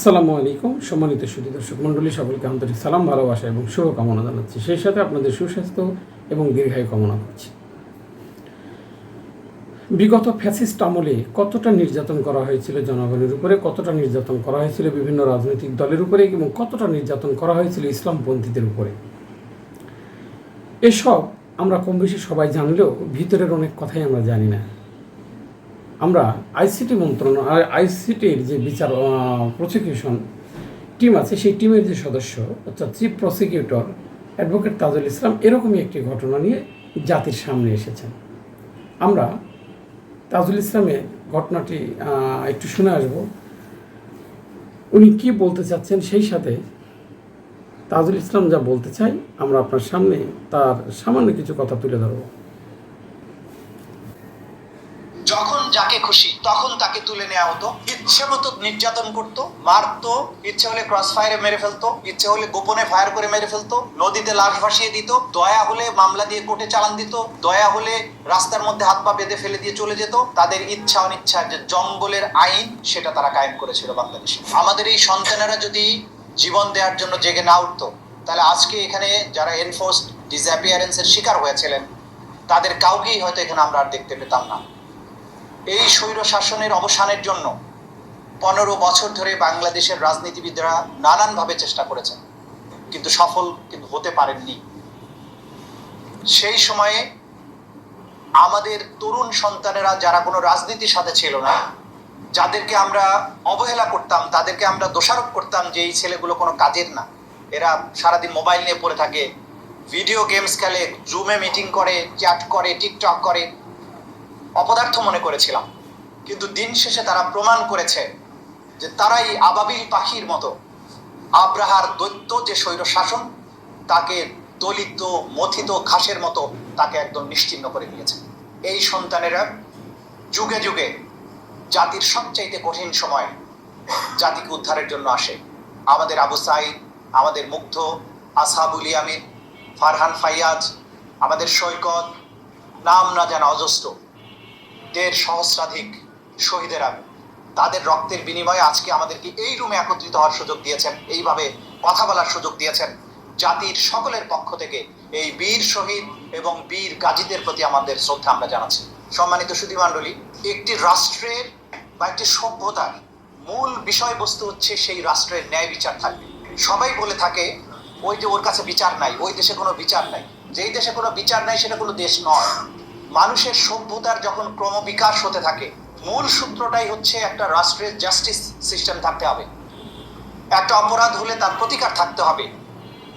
আসসালামু আলাইকুম। সম্মানিত সুদী দর্শক মণ্ডলী, সকলকে আন্তরিক সালাম, ভালোবাসা এবং শুভকামনা জানাচ্ছি। সেই সাথে আপনাদের সুস্বাস্থ্য এবং দীর্ঘায়ু কামনা করছি। বিগত ফ্যাসিস্ট আমলে কতটা নির্যাতন করা হয়েছিল জনগণের উপরে, কতটা নির্যাতন করা হয়েছিল বিভিন্ন রাজনৈতিক দলের উপরে এবং কতটা নির্যাতন করা হয়েছিল ইসলামপন্থীদের উপরে? এসব আমরা কম বেশি সবাই জানলেও ভিতরের অনেক কথাই আমরা জানি না। আমরা আইসিটি মন্ত্রণালয় আইসিটির যে বিচার প্রসিকিউশন টিম আছে, সেই টিমের যে সদস্য, অর্থাৎ chief prosecutor advocate Tajul Islam, এরকমই একটি ঘটনা নিয়ে জাতির সামনে এসেছেন। আমরা তাজুল ইসলামের ঘটনাটি একটু শুনে আসব। উনি কি বলতে চাচ্ছেন সেই সাথে তাজুল ইসলাম যা বলতে চাই, আমরা আপনার সামনে তার সামান্য কিছু কথা তুলে ধরবো। যখন যাকে খুশি, তখন তাকে তুলে নেওয়া হতো। ইচ্ছে মতো নির্যাতন করতো, মারতো, ইচ্ছে হলে ক্রস ফায়ারে মেরে ফেলতো, ইচ্ছে হলে গোপনে ফায়ার করে মেরে ফেলতো, নদীতে লাশ ভাসিয়ে দিত, দয়া হলে মামলা দিয়ে কোর্টে চালান দিত, দয়া হলে রাস্তার মধ্যে হাত পা বেঁধে ফেলে দিয়ে চলে যেত। তাদের ইচ্ছা অনিচ্ছা যে জঙ্গলের আইন, সেটা তারা কায়েম করেছিল বাংলাদেশে। আমাদের এই সন্তানেরা যদি জীবন দেওয়ার জন্য জেগে না উঠতো, তাহলে আজকে এখানে যারা এনফোর্সড ডিসঅ্যাপিয়ারেন্সের শিকার হয়েছিলেন, তাদের কাউকেই হয়তো এখানে আমরা আর দেখতে পেতাম না। এই স্বৈর শাসনের অবসানের জন্য পনেরো বছর ধরে বাংলাদেশের রাজনীতিবিদরা নানানভাবে চেষ্টা করেছেন, কিন্তু সফল কিন্তু হতে পারেননি। সেই সময়ে আমাদের তরুণ সন্তানেরা যারা কোনো রাজনীতির সাথে ছিল না, যাদেরকে আমরা অবহেলা করতাম, তাদেরকে আমরা দোষারোপ করতাম যে এই ছেলেগুলো কোনো কাজের না। এরা সারাদিন মোবাইল নিয়ে পড়ে থাকে, ভিডিও গেমস খেলে জুমে মিটিং করে চ্যাট করে টিকটক করে। অপদার্থ মনে করেছিলাম। কিন্তু দিন শেষে তারা প্রমাণ করেছে যে তারাই আবাবিল পাখির মতো। আব্রাহার দৈত্য যে স্বৈর শাসন, তাকে দলিত, মথিত ঘাসের মতো তাকে একদম নিশ্চিহ্ন করে দিয়েছে। এই সন্তানেরা যুগে যুগে জাতির সবচাইতে কঠিন সময় জাতিকে উদ্ধারের জন্য আসে। আমাদের আবু সাইদ, আমাদের মুগ্ধ আসহাবুল ইয়ামিন, ফারহান ফাইয়াজ, আমাদের সৈকত, নাম না জানা অজস্র। দেড় সহস্রাধিক শহীদেরা তাদের রক্তের বিনিময়ে আজকে আমাদেরকে এই রুমে একত্রিত হওয়ার সুযোগ দিয়েছেন, এইভাবে কথা বলার সুযোগ দিয়েছেন জাতির সকলের পক্ষ থেকে এই বীর শহীদ এবং বীর গাজীদের প্রতি আমাদের শ্রদ্ধা আমরা জানাচ্ছি। সম্মানিত সুধী মণ্ডলী একটি রাষ্ট্রের বা একটি সভ্যতার মূল বিষয়বস্তু হচ্ছে সেই রাষ্ট্রের ন্যায় বিচার থাকবে। সবাই বলে থাকে, ওই যে ওর কাছে বিচার নাই, ওই দেশে কোনো বিচার নাই। যেই দেশে কোনো বিচার নাই, সেটা কোনো দেশ নয়। মানুষের সভ্যতার যখন ক্রমবিকাশ হতে থাকে, মূল সূত্রটাই হচ্ছে একটা রাষ্ট্রের জাস্টিস সিস্টেম থাকতে হবে। একটা অপরাধ হলে তার প্রতিকার থাকতে হবে।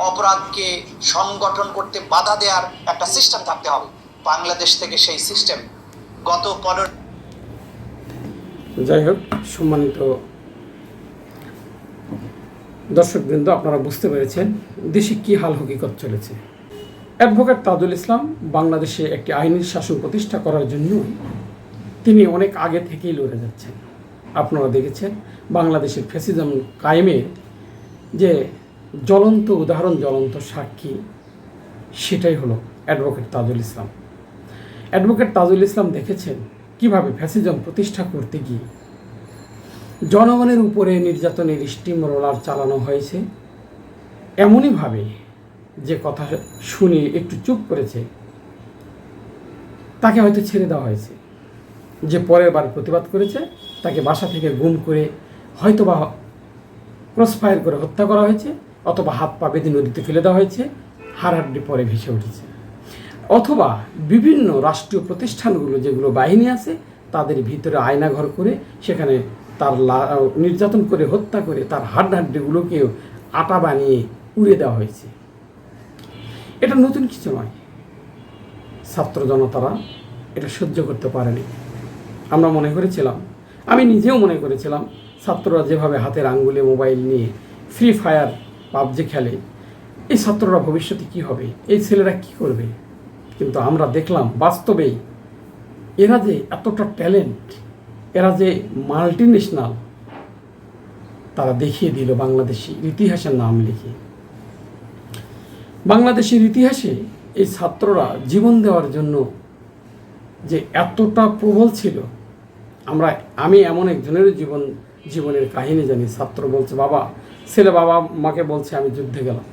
অপরাধকে সংগঠন করতে বাধা দেওয়ার একটা সিস্টেম থাকতে হবে। বাংলাদেশ থেকে সেই সিস্টেম গত পনেরো যাই হোক, সম্মানিত দর্শকবৃন্দ, আপনারা বুঝতে পেরেছেন দেশে কী হাল হকিকত চলেছে। অ্যাডভোকেট তাজুল ইসলাম বাংলাদেশে একটি আইনি শাসন প্রতিষ্ঠা করার জন্য তিনি অনেক আগে থেকেই লড়ে যাচ্ছেন। আপনারা দেখেছেন বাংলাদেশের ফ্যাসিজম কায়েমের যে জ্বলন্ত উদাহরণ, জ্বলন্ত সাক্ষী, সেটাই হলো অ্যাডভোকেট তাজুল ইসলাম। অ্যাডভোকেট তাজুল ইসলাম দেখেছেন কীভাবে ফ্যাসিজম প্রতিষ্ঠা করতে গিয়ে জনগণের উপরে নির্যাতনের স্টিম রোলার চালানো হয়েছে। এমনইভাবে যে কথা শুনে একটু চুপ করেছে, তাকে হয়তো ছেড়ে দেওয়া হয়েছে। যে পরের বার প্রতিবাদ করেছে, তাকে বাসা থেকে গুম করে হয়তো বা ক্রসফায়ার করে হত্যা করা হয়েছে, অথবা হাত পা বেঁধে নদীতে ফেলে দেওয়া হয়েছে হাড়হাড্ডি পরে ভেসে উঠেছে। অথবা বিভিন্ন রাষ্ট্রীয় প্রতিষ্ঠানগুলো যেগুলো বাহিনী আছে, তাদের ভিতরে আয়নাঘর করে সেখানে তার নির্যাতন করে, হত্যা করে তার হাড্ড হাড্ডিগুলোকে আটা বানিয়ে উড়ে দেওয়া হয়েছে। এটা নতুন কিছু নয়। ছাত্র জনতারা এটা সহ্য করতে পারেনি। আমরা মনে করেছিলাম, আমি নিজেও মনে করেছিলাম, ছাত্ররা যেভাবে হাতের আঙ্গুলে মোবাইল নিয়ে ফ্রি ফায়ার পাবজি খেলে, এই ছাত্ররা ভবিষ্যতে কি হবে, এই ছেলেরা কি করবে? কিন্তু আমরা দেখলাম বাস্তবেই এরা যে এতটা ট্যালেন্ট, এরা যে মাল্টি ন্যাশনাল তারা দেখিয়ে দিল বাংলাদেশি ইতিহাসের নাম লিখে। বাংলাদেশের ইতিহাসে এই ছাত্ররা জীবন দেওয়ার জন্য যে এতটা প্রবল ছিল, আমরা, আমি এমন একজনের জীবন, জীবনের কাহিনী জানি। ছাত্র বলছে, বাবা, ছেলে বাবা মাকে বলছে, আমি যুদ্ধে গেলাম।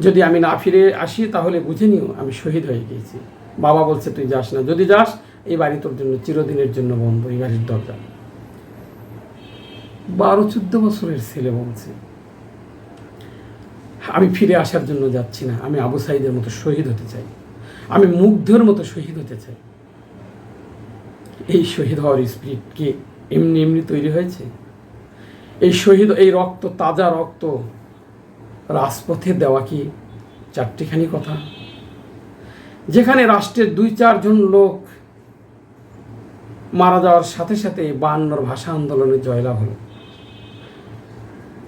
যদি আমি না ফিরে আসি, তাহলে বুঝে নিও, আমি শহীদ হয়ে গিয়েছি। বাবা বলছে, তুই যাস না। যদি যাস, এই বাড়ি তোর জন্য চিরদিনের জন্য বন্ধ, এই বাড়ির দরজা। বারো চোদ্দ বছরের ছেলে বলছে আমি ফিরে আসার জন্য যাচ্ছি না। আমি আবু সাইদের মতো শহীদ হতে চাই। আমি মুগ্ধর মতো শহীদ হতে চাই। এই শহীদ হওয়ার স্পিরিট কি এমনি এমনি তৈরি হয়েছে? এই শহীদ, এই রক্ত, তাজা রক্ত রাজপথে দেওয়া কি চারটিখানি কথা? যেখানে রাষ্ট্রের দুই চারজন লোক মারা যাওয়ার সাথে সাথে বায়ান্নর ভাষা আন্দোলনে জয়লাভ হলো।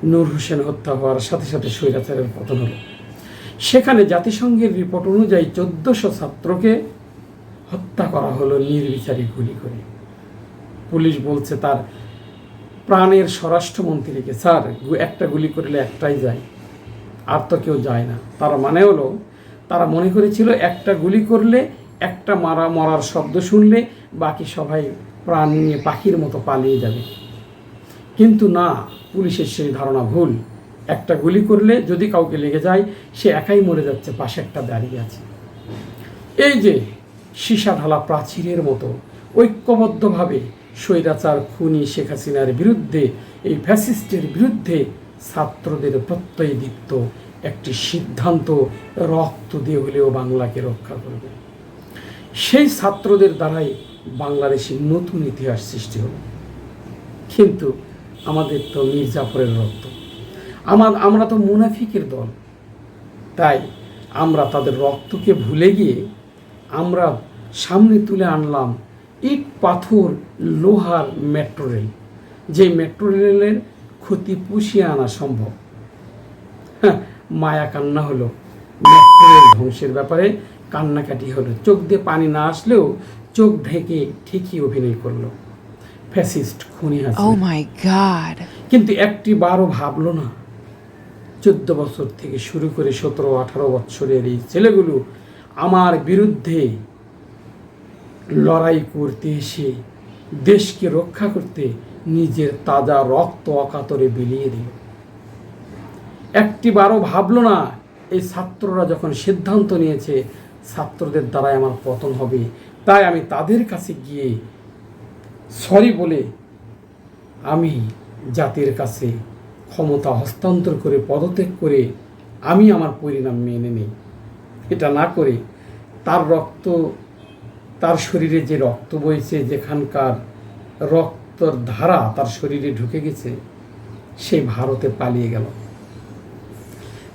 নূর হোসেন হত্যা হওয়ার সাথে সাথে স্বৈরাচারের পতন হলো। সেখানে জাতিসংঘের রিপোর্ট অনুযায়ী চোদ্দশো ছাত্রকে হত্যা করা হলো নির্বিচারে গুলি করে। পুলিশ বলছে তার প্রাণের স্বরাষ্ট্রমন্ত্রীকে, স্যার একটা গুলি করলে একটাই যায়। আর তো কেউ যায় না। তার মানে হলো, তারা মনে করেছিল একটা গুলি করলে একটা মারা মরার শব্দ শুনলে বাকি সবাই প্রাণ নিয়ে পাখির মতো পালিয়ে যাবে। কিন্তু না, পুলিশের সেই ধারণা ভুল। একটা গুলি করলে যদি কাউকে লেগে যায়, সে একাই মরে যাচ্ছে, পাশে একটা দাঁড়িয়ে আছে। এই যে সীসা ঢালা প্রাচীরের মতো ঐক্যবদ্ধভাবে স্বৈরাচার, খুনি শেখ হাসিনার বিরুদ্ধে, এই ফ্যাসিস্টের বিরুদ্ধে ছাত্রদের প্রত্যয় দীপ্ত একটি সিদ্ধান্ত রক্ত দিয়ে হলেও বাংলাকে রক্ষা করবে। সেই ছাত্রদের দ্বারাই বাংলাদেশের নতুন ইতিহাস সৃষ্টি হলো। কিন্তু আমাদের তো মির্জাফরের রক্ত। আমার, আমরা তো মুনাফিকের দল। তাই আমরা তাদের রক্তকে ভুলে গিয়ে আমরা সামনে তুলে আনলাম ইট, পাথর, লোহার মেট্রো রেল। যে মেট্রো রেলের ক্ষতি পুষিয়ে আনা সম্ভব। হ্যাঁ মায়া কান্না হলো। মেট্রো রেল ধ্বংসের ব্যাপারে কান্নাকাটি হলো। চোখ দিয়ে পানি না আসলেও চোখ ঢেকে ঠিকই অভিনয় করল। ফ্যাসিস্ট খুনি আছে। Oh my god. কিন্তু একটি বারও ভাবলো না। চোদ্দ বছর থেকে শুরু করে সতেরো আঠারো বছরের এই ছেলেগুলো আমার বিরুদ্ধে লড়াই করতে এসে দেশকে রক্ষা করতে নিজের তাজা রক্ত অকাতরে বিলিয়ে দিল। একটি বারও ভাবলো না এই ছাত্ররা যখন সিদ্ধান্ত নিয়েছে ছাত্রদের দ্বারাই আমার পতন হবে তাই আমি তাদের কাছে গিয়ে সরি বলে আমি জাতির কাছে ক্ষমতা হস্তান্তর করে, পদত্যাগ করে আমি আমার পরিণাম মেনে নেই। এটা না করে তার রক্ত, তার শরীরে যে রক্ত বইছে, যেখানকার রক্তর ধারা তার শরীরে ঢুকে গেছে, সে ভারতে পালিয়ে গেল।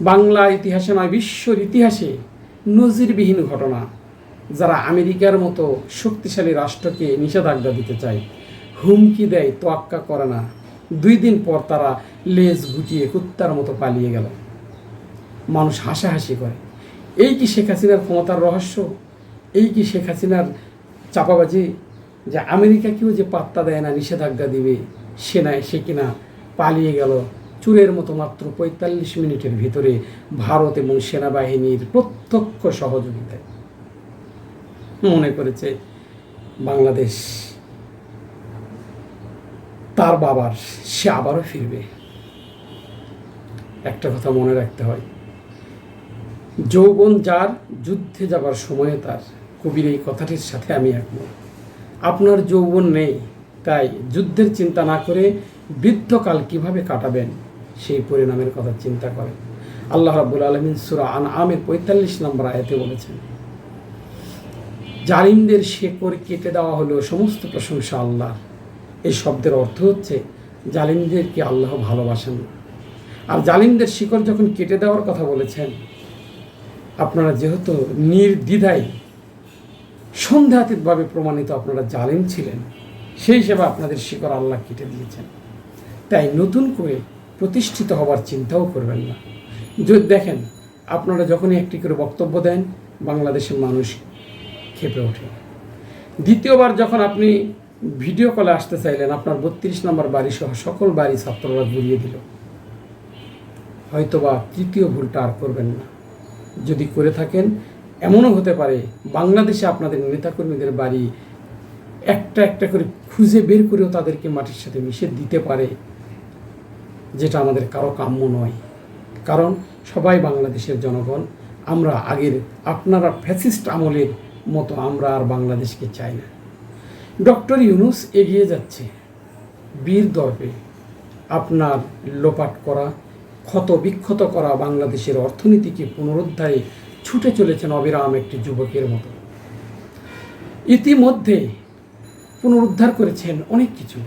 বাংলা ইতিহাসে নয়, বিশ্বর ইতিহাসে নজিরবিহীন ঘটনা। যারা আমেরিকার মতো শক্তিশালী রাষ্ট্রকে নিষেধাজ্ঞা দিতে চায়, হুমকি দেয়, তোয়াক্কা করে না। দুই দিন পর তারা লেজ গুটিয়ে কুত্তার মতো পালিয়ে গেল। মানুষ হাসাহাসি করে। এই কি শেখ হাসিনার ক্ষমতার রহস্য? এই কি শেখ হাসিনার চাপাবাজি? যে আমেরিকাকেও যে পাত্তা দেয় না, নিষেধাজ্ঞা দিবে, সে সে কিনা পালিয়ে গেল চুরের মতো মাত্র পঁয়তাল্লিশ মিনিটের ভিতরে ভারত এবং সেনাবাহিনীর প্রত্যক্ষ সহযোগিতায়। মনে করেছে বাংলাদেশ। তার বাবার, সে আবারও ফিরবে। একটা কথা মনে রাখতে হয়, যৌবন যার, যুদ্ধে যাবার সময়ে তার। কবির এই কথাটির সাথে আমি একমত। আপনার যৌবন নেই, তাই যুদ্ধের চিন্তা না করে বৃদ্ধকাল কীভাবে কাটাবেন, সেই পরিণামের কথা চিন্তা করেন। আল্লাহ রাবুল আলমিন সুরা আন আমের পঁয়তাল্লিশ নম্বর আয়াতে বলেছেন জালিমদের শেকড় কেটে দেওয়া হলো সমস্ত প্রশংসা আল্লাহ। এই শব্দের অর্থ হচ্ছে জালিমদেরকে আল্লাহ ভালোবাসেন। আর জালিমদের শিকড় যখন কেটে দেওয়ার কথা বলেছেন, আপনারা যেহেতু নির্দ্বিধায় সন্দেহাতীতভাবে প্রমাণিত আপনারা জালিম ছিলেন, সেই হিসেবে আপনাদের শিকড় আল্লাহ কেটে দিয়েছেন। তাই নতুন করে প্রতিষ্ঠিত হবার চিন্তাও করবেন না। যদি দেখেন, আপনারা যখনই একটি করে বক্তব্য দেন, বাংলাদেশের মানুষ খেপে ওঠে। দ্বিতীয়বার যখন আপনি ভিডিও কলে আসতে চাইলেন, আপনার বত্রিশ নম্বর বাড়ি সহ সকল বাড়ি ছাত্ররা ঘুরিয়ে দিল। হয়তোবা তৃতীয় ভুলটা আর করবেন না। যদি করে থাকেন, এমনও হতে পারে বাংলাদেশে আপনাদের নেতাকর্মীদের বাড়ি একটা একটা করে খুঁজে বের করেও তাদেরকে মাটির সাথে মিশে দিতে পারে, যেটা আমাদের কারও কাম্য নয়। কারণ সবাই বাংলাদেশের জনগণ, আমরা আগের আপনারা ফ্যাসিস্ট আমলের মতো আমরা আর বাংলাদেশকে চাই না। ডক্টর ইউনুস এগিয়ে যাচ্ছে। বীর দর্পে আপনার লোপাট করা, ক্ষত বিক্ষত করা বাংলাদেশের অর্থনীতিকে পুনরুদ্ধারে ছুটে চলেছেন অবিরাম একটি যুবকের মতো। ইতিমধ্যে পুনরুদ্ধার করেছেন অনেক কিছু।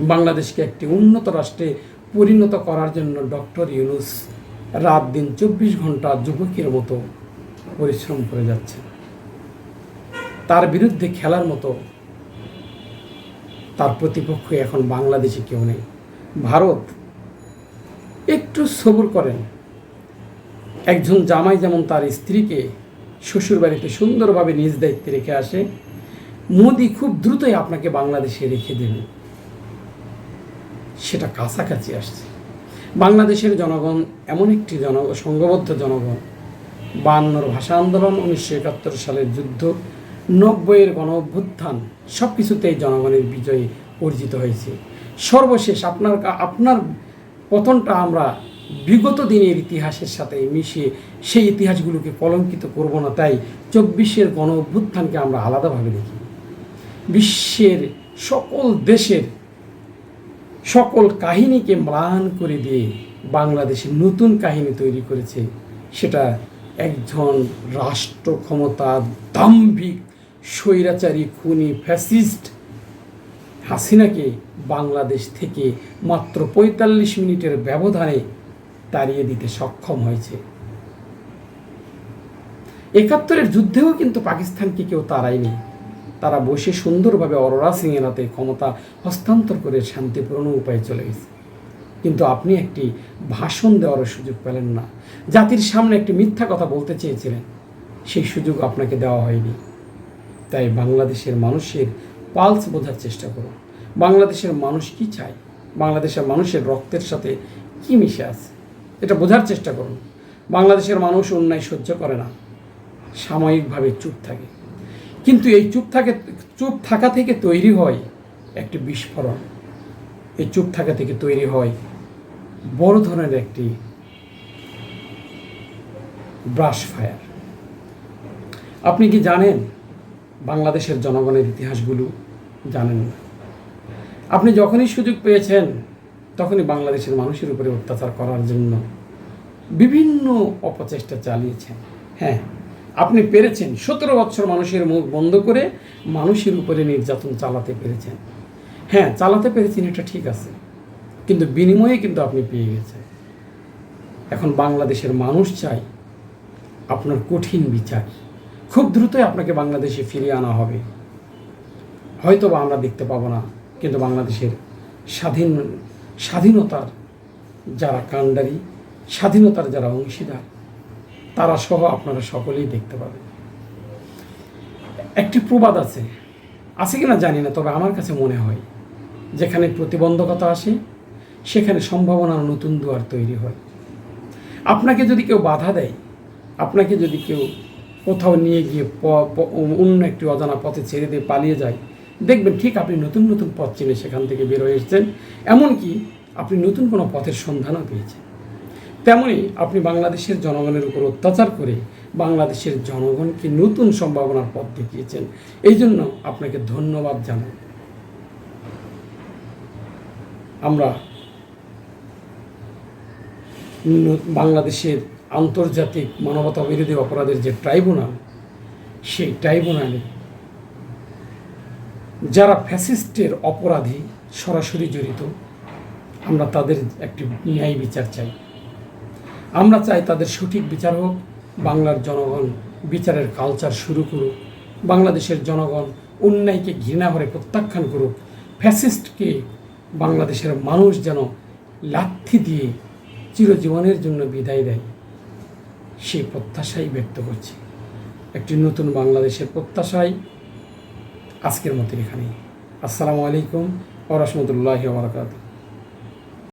বাংলাদেশকে একটি উন্নত রাষ্ট্রে পরিণত করার জন্য ডক্টর ইউনুস রাত দিন চব্বিশ ঘণ্টা যুবকের মতো পরিশ্রম করে যাচ্ছেন। তার বিরুদ্ধে খেলার মতো তার প্রতিপক্ষ এখন বাংলাদেশে কেউ নেই। ভারত একটু সবুর করেন একজন জামাই যেমন তার স্ত্রীকে শ্বশুরবাড়িতে সুন্দরভাবে নিজ দায়িত্বে রেখে আসে, মোদি খুব দ্রুতই আপনাকে বাংলাদেশে রেখে দেবে। সেটা কাছাকাছি আসছে। বাংলাদেশের জনগণ, এমন একটি জন, সংঘবদ্ধ জনগণ বায়ান্নর ভাষা আন্দোলন উনিশশো একাত্তর সালের যুদ্ধ নব্বইয়ের গণ অভ্যুত্থান সব কিছুতেই জনগণের বিজয়ী অর্জিত হয়েছে। সর্বশেষ আপনার আপনার পতনটা আমরা বিগত দিনের ইতিহাসের সাথে মিশিয়ে সেই ইতিহাসগুলোকে কলঙ্কিত করব না, তাই চব্বিশের গণ অভ্যুত্থানকে আমরা আলাদাভাবে দেখি। বিশ্বের সকল দেশের সকল কাহিনীকে ম্লান করে দিয়ে বাংলাদেশে নতুন কাহিনী তৈরি করেছে, সেটা একজন রাষ্ট্র ক্ষমতা দাম্ভিক স্বৈরাচারী খুনি ফ্যাসিস্ট হাসিনাকে বাংলাদেশ থেকে মাত্র পঁয়তাল্লিশ মিনিটের ব্যবধানে তাড়িয়ে দিতে সক্ষম হয়েছে। একাত্তরের যুদ্ধেও কিন্তু পাকিস্তানকে কেউ তাড়ায়নি। তারা বসে সুন্দরভাবে অরোরা সিংয়ের হাতে ক্ষমতা হস্তান্তর করে শান্তিপূর্ণ উপায়ে চলে গেছে। কিন্তু আপনি একটি ভাষণ দেওয়ারও সুযোগ পেলেন না। জাতির সামনে একটি মিথ্যা কথা বলতে চেয়েছিলেন। সেই সুযোগ আপনাকে দেওয়া হয়নি। তাই বাংলাদেশের মানুষের পালস বোঝার চেষ্টা করুন। বাংলাদেশের মানুষ কি চায়? বাংলাদেশের মানুষের রক্তের সাথে কি মিশে আছে? এটা বোঝার চেষ্টা করুন। বাংলাদেশের মানুষ অন্যায় সহ্য করে না। সাময়িকভাবে চুপ থাকে। কিন্তু এই চুপ থাকে, চুপ থাকা থেকে তৈরি হয় একটি বিস্ফোরণ। এই চুপ থাকা থেকে তৈরি হয় বড় ধরনের একটি ব্রাশ ফায়ার আপনি কি জানেন বাংলাদেশের জনগণের ইতিহাসগুলো জানেন না। আপনি যখনই সুযোগ পেয়েছেন, তখনই বাংলাদেশের মানুষের উপরে অত্যাচার করার জন্য বিভিন্ন অপচেষ্টা চালিয়েছেন। হ্যাঁ আপনি পেরেছেন, সতেরো বছর মানুষের মুখ বন্ধ করে মানুষের উপরে নির্যাতন চালাতে পেরেছেন। হ্যাঁ চালাতে পেরেছেন এটা ঠিক আছে, কিন্তু বিনিময়ে কিন্তু আপনি পেয়ে গেছেন। এখন বাংলাদেশের মানুষ চাই আপনার কঠিন বিচার। খুব দ্রুতই আপনাকে বাংলাদেশে ফিরিয়ে আনা হবে। হয়তো বা আমরা দেখতে পাবো না, কিন্তু বাংলাদেশের স্বাধীন, স্বাধীনতার যারা কাণ্ডারি, স্বাধীনতার যারা অংশীদার, তারা সহ আপনারা সকলেই দেখতে পাবেন। একটি প্রবাদ আছে আছে কিনা জানি না, তবে আমার কাছে মনে হয়, যেখানে প্রতিবন্ধকতা আসে, সেখানে সম্ভাবনার নতুন দুয়ার তৈরি হয়। আপনাকে যদি কেউ বাধা দেয়, আপনাকে যদি কেউ কোথাও নিয়ে গিয়ে অন্য একটি অজানা পথে ছেড়ে দিয়ে পালিয়ে যায়। দেখবেন ঠিক আপনি নতুন নতুন পথ চিনে সেখান থেকে বের হয়ে এসেছেন। এমনকি আপনি নতুন কোনো পথের সন্ধানও পেয়েছেন। তেমনি আপনি বাংলাদেশের জনগণের উপর অত্যাচার করে বাংলাদেশের জনগণকে নতুন সম্ভাবনার পথ দেখিয়েছেন। এই জন্য আপনাকে ধন্যবাদ জানাই। আমরা বাংলাদেশের আন্তর্জাতিক মানবতা বিরোধী অপরাধের যে ট্রাইব্যুনাল, সেই ট্রাইব্যুনালে যারা ফ্যাসিস্টের অপরাধী সরাসরি জড়িত, আমরা তাদের একটি ন্যায় বিচার চাই। আমরা চাই তাদের সঠিক বিচার হোক, বাংলার জনগণ বিচারের কালচার শুরু করুক, বাংলাদেশের জনগণ অন্যায়কে ঘৃণা করে প্রত্যাখ্যান করুক, ফ্যাসিস্টকে বাংলাদেশের মানুষ যেন লাথি দিয়ে চিরজীবনের জন্য বিদায় দেয়। সেই প্রত্যাশাই ব্যক্ত করছি। একটি নতুন বাংলাদেশের প্রত্যাশাই আজকের মতো এখানেই। আসসালামু আলাইকুম ওরহমতুল্লাহ বারকাতুহ।